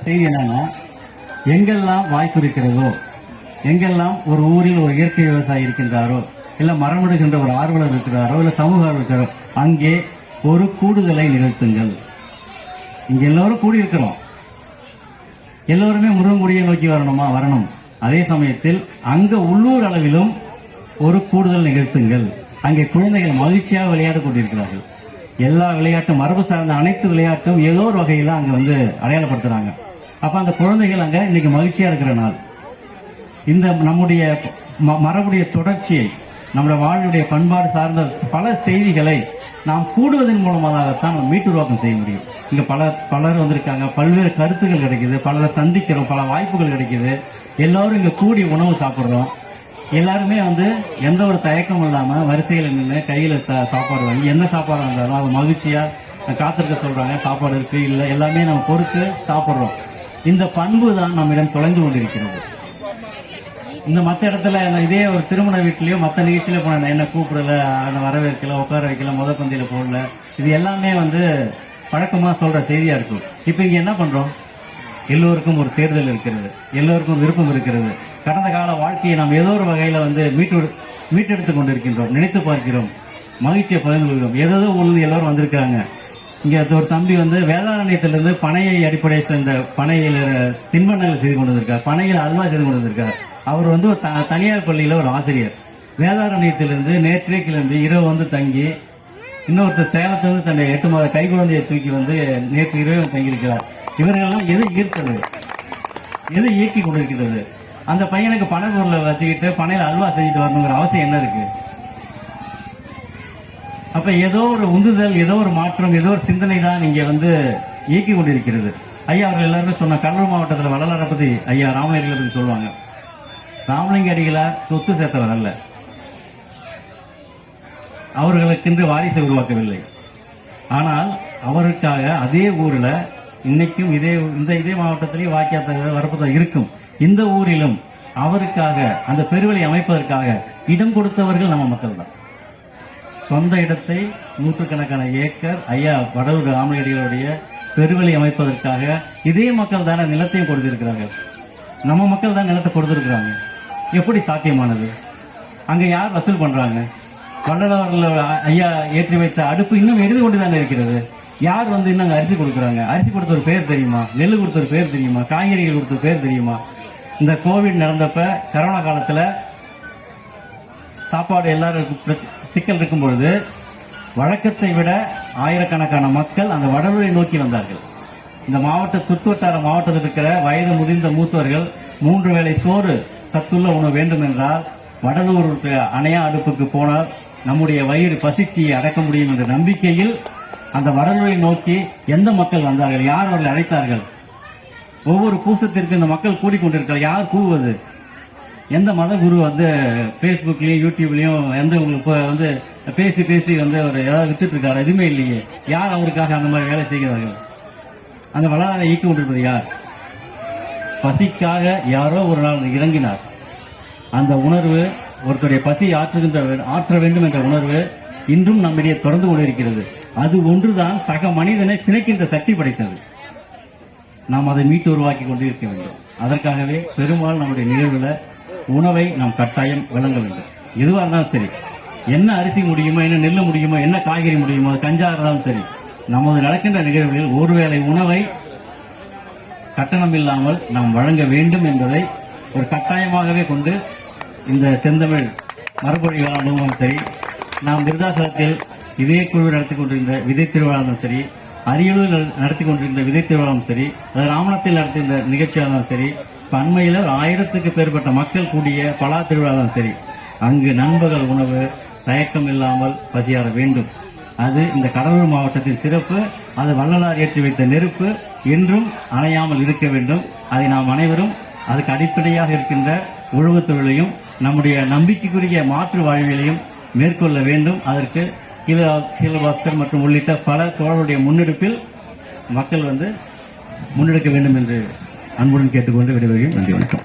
செய்தி என்னன்னா எங்கெல்லாம் வாய்ப்பு இருக்கிறதோ எங்கெல்லாம் ஒரு ஊரில் ஒரு இயற்கை விவசாயி இருக்கின்றாரோ இல்ல மரமிடுகின்ற ஒரு ஆர்வலர் இருக்கிறாரோ இல்ல சமூக இருக்கிறாரோ அங்கே ஒரு கூடுதலை நிகழ்த்துங்கள். இங்க எல்லோரும் கூடியிருக்கிறோம். எல்லோருமே முருகன்குடியை நோக்கி வரணுமா? வரணும். அதே சமயத்தில் அங்க உள்ளூர் அளவிலும் ஒரு கூடுதல் நிகழ்த்துங்கள். அங்கே குழந்தைகள் மகிழ்ச்சியாக விளையாடக் கொண்டிருக்கிறார்கள். எல்லா விளையாட்டும் மரபு சார்ந்த அனைத்து விளையாட்டும் ஏதோ ஒரு வகையில் அங்கே வந்து அடையாளப்படுத்துகிறாங்க அப்போ அந்த குழந்தைகள் அங்கே இன்னைக்கு மகிழ்ச்சியாக இருக்கிற நாள். இந்த நம்முடைய ம- மரபுடைய தொடர்ச்சியை நம்முடைய வாழ்வுடைய பண்பாடு சார்ந்த பல செய்திகளை நாம் கூடுவதன் மூலமாகத்தான் நம்ம மீட்டுருவாக்கம் செய்ய முடியும். இங்கே பல பலர் வந்திருக்காங்க பல்வேறு கருத்துக்கள் கிடைக்குது பலரை சந்திக்கிறோம் பல வாய்ப்புகள் கிடைக்குது. எல்லாரும் இங்கே கூடி உணவு சாப்பிட்றோம். எல்லாருமே வந்து எந்த ஒரு தயக்கமும் இல்லாம வரிசையில் நின்று கையில சாப்பாடு வாங்கி என்ன சாப்பாடு வந்தாலும் அது மகிழ்ச்சியா காத்திருக்க சொல்றாங்க. சாப்பாடு இருக்கு இல்ல எல்லாமே நம்ம பொறுத்து சாப்பிடுறோம். இந்த பண்பு தான் நம்மிடம் தொலைந்து கொண்டிருக்கிறது. இந்த மத்த இடத்துல இதே ஒரு திருமண வீட்லயோ மத்த நிகழ்ச்சியில போன என்ன கூப்பிடல என்ன வரவேற்கல உட்கார வைக்கல முத பந்தியில போடல இது எல்லாமே வந்து பழக்கமா சொல்ற செய்தியா இருக்கும். இப்ப இங்க என்ன பண்றோம்? எல்லோருக்கும் ஒரு தேர்தல் இருக்கிறது. எல்லோருக்கும் விருப்பம் இருக்கிறது. கடந்த கால வாழ்க்கையை நாம் ஏதோ ஒரு வகையில் வந்து மீட்டு மீட்டெடுத்துக் கொண்டிருக்கின்றோம். நினைத்து பார்க்கிறோம். மகிழ்ச்சியை பகிர்ந்து கொள்கிறோம். ஏதோ ஒன்று எல்லோரும் வந்திருக்காங்க. இங்கே ஒரு தம்பி வந்து வேதாரண்யத்திலிருந்து பனையை அடிப்படையில் சேர்ந்த பனையில் தின்பண்டங்கள் செய்து கொண்டு வந்திருக்கார் பனையில் அல்வா செய்து கொண்டு வந்திருக்கார் அவர் வந்து ஒரு த- தனியார் பள்ளியில் ஒரு ஆசிரியர். வேதாரண்யத்திலிருந்து நேற்றே கிளம்பி இரவு வந்து தங்கி இன்னொருத்தர் சேலத்திலிருந்து தன்னை எட்டு மாத கை குழந்தையை தூக்கி வந்து நேற்று இரவு தங்கியிருக்கிறார். இவர்களெல்லாம் எது ஈர்த்தது? எது இயக்கி கொண்டிருக்கிறது? அந்த பையனுக்கு பனை பொருளை வச்சுக்கிட்டு பனையில அல்வா செஞ்சுட்டு வரணுங்கிற அவசியம் என்ன இருக்கு? அப்ப ஏதோ ஒரு உந்துதல் ஏதோ ஒரு மாற்றம் ஏதோ ஒரு சிந்தனை தான் இங்க வந்து இயக்கி கொண்டிருக்கிறது. ஐயா அவர்கள் எல்லாருமே சொன்ன கடலூர் மாவட்டத்தில் வள்ளலாரை பத்தி ஐயா ராமலிங்கத்தை பத்தி சொல்லுவாங்க. ராமலிங்க அடிகளார் சொத்து சேர்த்தவர் அல்ல. அவர்களுக்கென்று வாரிசை உருவாக்கவில்லை. ஆனால் அவருக்காக அதே ஊரில் இன்னைக்கும் இதே இந்த இதே மாவட்டத்திலேயே வாக்கியத்தாக வரப்பதாக இருக்கும். இந்த ஊரிலும் அவருக்காக அந்த பெருவழி அமைப்பதற்காக இடம் கொடுத்தவர்கள் நம்ம மக்கள் தான் சொந்த இடத்தை நூற்றுக்கணக்கான ஏக்கர் ஐயா வடலூர் ராமலிங்கடிகளுடைய பெருவழி அமைப்பதற்காக இதே மக்கள் தானே நிலத்தையும் கொடுத்திருக்கிறார்கள். நம்ம மக்கள் தான் நிலத்தை கொடுத்திருக்கிறாங்க. எப்படி சாத்தியமானது? அங்கே யார் வசூல் பண்ணுறாங்க வள்ளலாரில் ஐயா ஏற்றி வைத்த அடுப்பு இன்னும் எரிந்து கொண்டு தானே இருக்கிறது? யார் வந்து இன்னும் அங்க அரிசி கொடுக்குறாங்க? அரிசி கொடுத்த ஒரு பேர் தெரியுமா? நெல் கொடுத்த ஒரு பேர் தெரியுமா? காய்கறிகள் கொடுத்த பேர் தெரியுமா? இந்த கோவிட் நடந்தப்ப கரோனா காலத்துல சாப்பாடு எல்லாருக்கும் சிக்கல் இருக்கும் பொழுது வழக்கத்தை விட ஆயிரக்கணக்கான மக்கள் அந்த வடலூரை நோக்கி வந்தார்கள். இந்த மாவட்ட சுற்றுவட்டார மாவட்டத்தில் இருக்கிற வயது முதிர்ந்த மூத்தவர்கள் மூன்று வேளை சோறு சத்துள்ள உணவு வேண்டும் என்றால் வடலூருக்கு அணையா அடுப்புக்கு போனால் நம்முடைய வயிறு பசிக்கு அடக்க முடியும் என்ற நம்பிக்கையில் அந்த வடலூரை நோக்கி எந்த மக்கள் வந்தார்கள்? யார் அவர்களை அழைத்தார்கள்? ஒவ்வொரு பூசத்திற்கு இந்த மக்கள் கூடிக்கொண்டிருக்கிறார். யார் கூவுவது? எந்த மத குரு வந்து ஃபேஸ்புக்லேயும் யூடியூப்லயும் எந்த உங்களுக்கு வந்து பேசி பேசி வந்து அவர் ஏதாவது வித்துட்டு இருக்காரு எதுவுமே இல்லையே. யார் அவருக்காக அந்த மாதிரி வேலை செய்கிறார்கள்? அந்த வளராக ஈக்கி கொண்டிருப்பது யார்? பசிக்காக யாரோ ஒரு நாள் இறங்கினார். அந்த உணர்வு ஒருத்தருடைய பசி ஆற்றுகின்ற ஆற்ற வேண்டும் என்ற உணர்வு இன்றும் நம்மிடையே தொடர்ந்து கொண்டிருக்கிறது. அது ஒன்றுதான் சக மனிதனை பிணைக்கின்ற சக்தி படைத்தது. நாம் அதை மீட்டு உருவாக்கி கொண்டு இருக்க வேண்டும். அதற்காகவே பெரும்பாலும் நம்முடைய நிகழ்வுல உணவை நாம் கட்டாயம் விளங்க வேண்டும். எதுவாக இருந்தாலும் சரி என்ன அரிசி முடியுமோ என்ன நெல் முடியுமோ என்ன காய்கறி முடியுமோ கஞ்சா இருந்தாலும் சரி நமது நடக்கின்ற நிகழ்வுகளில் ஒருவேளை உணவை கட்டணம் இல்லாமல் நாம் வழங்க வேண்டும் என்பதை ஒரு கட்டாயமாகவே கொண்டு இந்த செந்தமிழ் மரபொழி அனுபவம் சரி நாம் விருதாசலத்தில் இதே குழு நடத்தி கொண்டிருந்த விதை திருவிழாவும் சரி அரியலூரில் நடத்தி கொண்டிருந்த விதை திருவிழாவும் சரி அது ராமணத்தில் நடத்தியிருந்த நிகழ்ச்சியாலும் சரி இப்போ அண்மையில் ஒரு ஆயிரத்துக்கு பேர்பட்ட மக்கள் கூடிய பலா திருவிழாவும் சரி அங்கு நண்பகல் உணவு தயக்கம் இல்லாமல் பசியாற வேண்டும். அது இந்த கடலூர் மாவட்டத்தின் சிறப்பு அது வள்ளலார் ஏற்றி வைத்த நெருப்பு என்றும் அணையாமல் இருக்க வேண்டும். அதை நாம் அனைவரும் அதுக்கு அடிப்படையாக இருக்கின்ற உழவுத் தொழிலையும் நம்முடைய நம்பிக்கைக்குரிய மாற்று வாழ்வியலையும் மேற்கொள்ள வேண்டும். அதற்கு கீழபாஸ்கர் மற்றும் உள்ளிட்ட பல தோழருடைய முன்னெடுப்பில் மக்கள் வந்து முன்னெடுக்க வேண்டும் என்று அன்புடன் கேட்டுக்கொண்டு விடைபெறுகிறேன். நன்றி வணக்கம்.